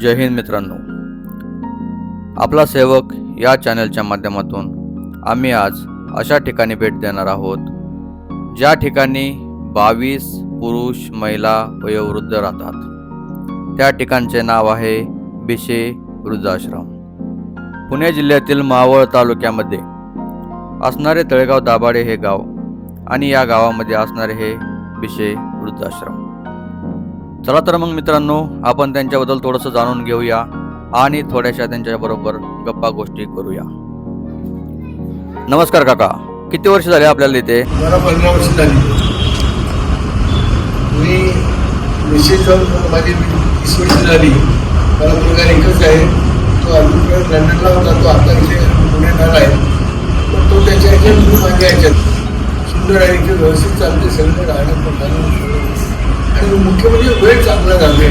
जय हिंद मित्रांनो. आपला सेवक या चॅनलच्या माध्यमातून आम्ही आज अशा ठिकाणी भेट देणार आहोत ज्या ठिकाणी बावीस पुरुष महिला वयोवृद्ध राहतात. त्या ठिकाणचे नाव आहे बिशे वृद्धाश्रम. पुणे जिल्ह्यातील मावळ तालुक्यामध्ये असणारे तळेगाव दाभाडे हे गाव आणि या गावामध्ये असणारे हे बिशे वृद्धाश्रम. चला तर मग मित्रांनो आपण त्यांच्याबद्दल थोडंसं जाणून घेऊया आणि थोड्याशा त्यांच्याबरोबर गप्पा गोष्टी करूया. नमस्कार काका. किती वर्ष झाले आपल्याला इथे? मला पंधरा वर्ष झाली. मी निश्चित माझी वीस वर्ष झाली. मला मुलगा एकच आहे. तो अजून लंडनला होता. तो आता इथे पुण्यात आहे. पण तो त्याच्या ह्याच्यात माझ्या ह्याच्यात सुंदर आहे. इथे व्यवस्थित चालते सगळं राहणं पण आणि मुख्य म्हणजे वेळ चांगला जाते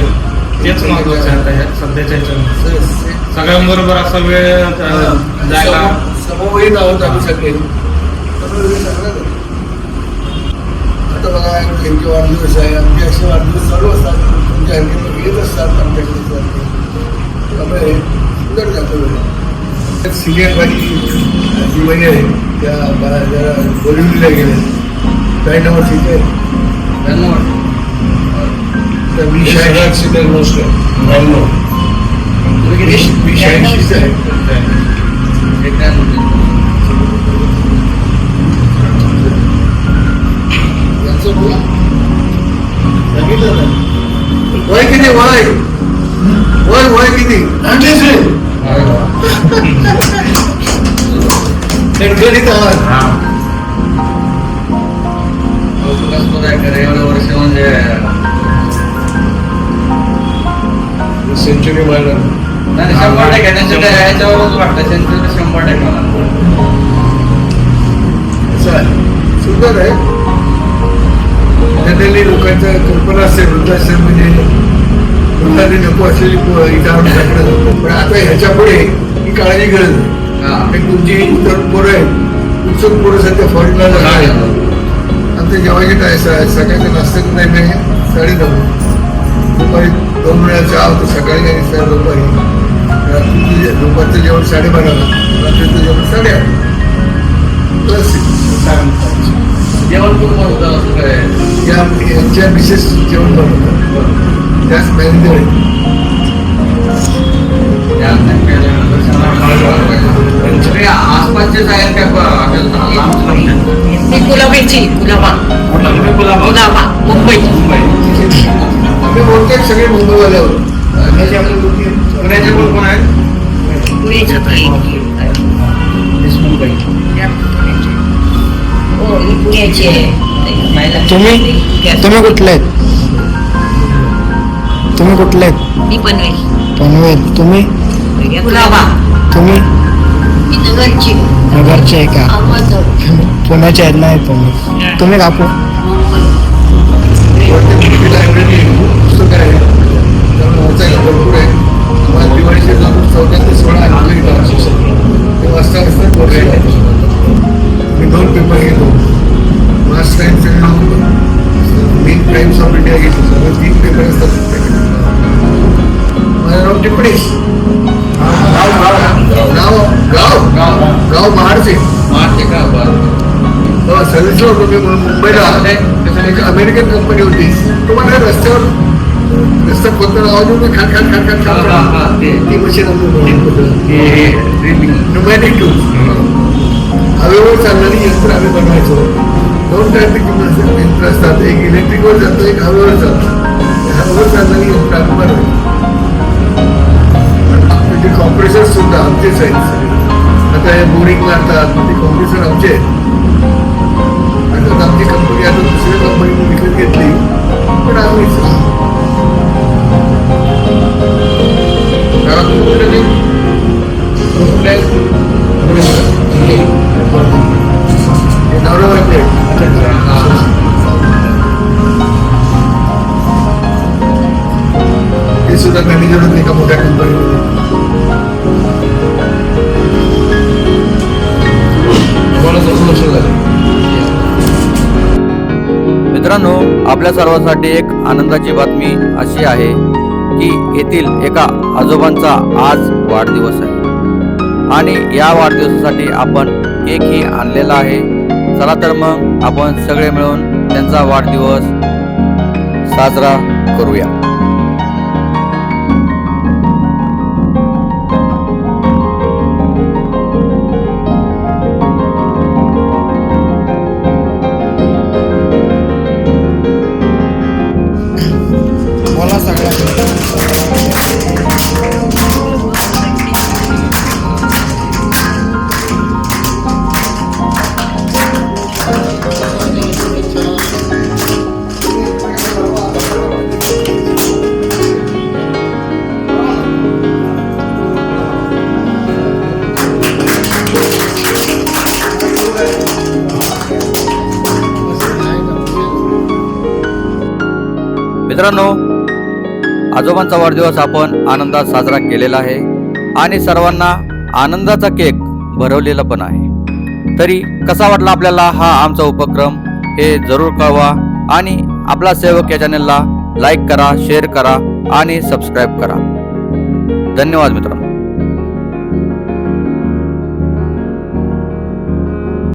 तेच महत्वाचं आहे. आता ह्या सध्याच्या ह्याच्यामध्ये सगळ्यांबरोबर असा वेळ अ, जायला सम- समवयीन आहोत आम्ही सगळे. त्यामुळे वेळ चांगला जातो. आता बघा त्यांचे वाढदिवस आहे. आमचे असे वाढदिवस चालू असतात. तुमच्या हरकत येत असतात आमच्याकडे सारखे. त्यामुळे सुंदर जातो वेळ. सिनियर माझी जी आहे. त्या बा- जरा बोरिवलीला गेल्या ब्याण्णव वर्ष इथे वय किती वय वय वय किती गणगणित आहात हा. एवढं वर्ष म्हणजे सेंचुरी मारणार नाही, शंभर टक्के. त्यांच्या त्या ह्याच्यावरच वाटतं. त्यांचं शंभर टक्के होणार. असं आहे. सुंदर आहे. जनरली लोकांच्या कल्पना असते वृद्धाश्रम म्हणजे वृद्धांनी नको असलेली इथं आणून. पण आता ह्याच्या पुढे ही काळजी गरज आहे. तुमची तरुण पोरं आहेत. उत्सुक पोरं सध्या फॉरेनला जाणार. आमच्या जेवायचे काय? सकाळच्या नाश्त्याचं आहे. साडे नऊ. दुपारी दोन वेळा चहा होतो सकाळी आणि स- दुपारी. रात्रीचं जे- दुपारचं जेवण साडेबाराला रात्रीचं जेवण साडेआठ प्लस जेवण कुठं बनवतं? असं काय? या यांच्या विशेष जेवण बनवतात. त्याच मॅनेजर आहेत. सगळे आसपासचेच आहेत का ब- हॉटेल? लांब लांब? मी कुलाबीची कुलाबा तुम्ही कुलाबा? कुलाबा मुंबई. आम्ही बहुतेक सगळे मुंबईवाले कोण कोण आहेत. हो पाहिलं. तुम्ही. तुम्ही कुठले आहेत? तुम्ही कुठले आहेत? मी पनवेल. पनवेल. तुम्ही? तुम्ही? नगरची. नगरचे आहे का. पुण्याचे आहेत नाही तुम्ही? तुम्ही काकू? जाऊन चौदा ते सोळा आणले ते वाचता वाचता बघ मी दोन पेपर घेतो. मास टाइम्स आणि मेन टाइम्स ऑफ इंडिया घेतो तीन पेपर असतात माझं नाव टिपणीस. नाव गाव. गाव. गाव. महाडचे? बरं. हो सर्व्हिसला होतो मी म्हणून मुंबईला. एक अमेरिकन कंपनी होती. तुम्हाला रस्त्यावर रस्ता खोदताना आवाज हा, खाट ते. मशीन हे- हे ड्रिलिंग. न्युमॅटिक टूल हवेवर चालणारी यंत्र आम्ही बनवायचो. दोन टाईपचे यंत्र असतात एक इलेक्ट्रिकवर जातं एक हवेवर जातं. हवेवर चालणारी यंत्र आम्ही बनवायचो म्हणजे कॉम्प्रेसर सुद्धा आमचेच आहेत. आता हे बोरिंग मारतात ते कॉम्प्रेसर आमचे आहेत. आपल्या सर्वांसाठी एक आनंदाची बातमी अशी आहे की येथील एका आजोबांचा आज वाढदिवस आहे. आणि या वाढदिवसासाठी आपण केकही आणलेला आहे. चला तर मग आपण सगळे मिळून त्यांचा वाढदिवस साजरा करूया. मित्रांनो आजोबांचा वाढदिवस आपण आनंदात साजरा केलेला आहे आणि सर्वांना आनंदाचा केक भरवलेला पण आहे. तरी कसा वाटला आपल्याला हा आमचा उपक्रम हे जरूर कळवा आणि आपला सेवक या चॅनलला लाईक करा शेअर करा आणि सबस्क्राईब करा. धन्यवाद मित्रांनो.